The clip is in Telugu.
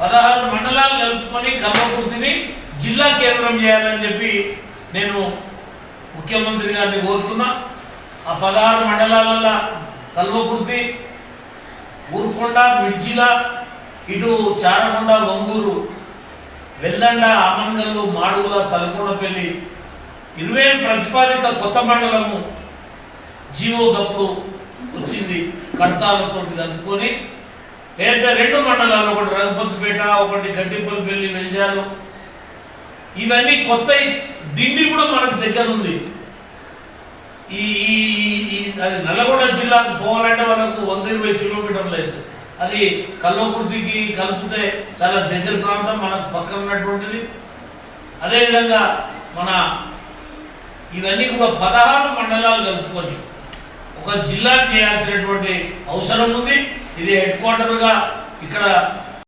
పదహారు మండలాలు కలుపుకొని కల్వకుర్తిని జిల్లా కేంద్రం చేయాలని చెప్పి నేను ముఖ్యమంత్రి గారిని కోరుతున్నా. ఆ పదహారు మండలాలలో కల్వకుర్తి ఊరుకొండ మిర్చిల ఇటు చారకొండ వంగూరు వెల్లండ ఆమంగల్లు మాడుగుల తలకొండపల్లి ఇరవై ప్రతిపాదిత కొత్త మండలము జీవో గప్పుడు వచ్చింది కడతాలతో కలుపుకొని పేద రెండు మండలాలు ఒకటి రఘుపతిపేట ఒకటి గట్టిపల్లిపల్లి వెల్జాలు ఇవన్నీ కొత్త దిండి కూడా మనకు దగ్గర ఉంది. ఈ అది నల్లగొండ జిల్లాకు పోవాలంటే మనకు వంద ఇరవై కిలోమీటర్లు అయితే అది కల్వకుర్తికి కలిపితే చాలా దగ్గర ప్రాంతం మనకు పక్కన ఉన్నటువంటిది. అదేవిధంగా మన ఇవన్నీ కూడా పదహారు మండలాలు కలుపుకొని ఒక జిల్లా చేయాల్సినటువంటి అవసరం ఉంది. ఇది హెడ్ క్వార్టర్గా ఇక్కడ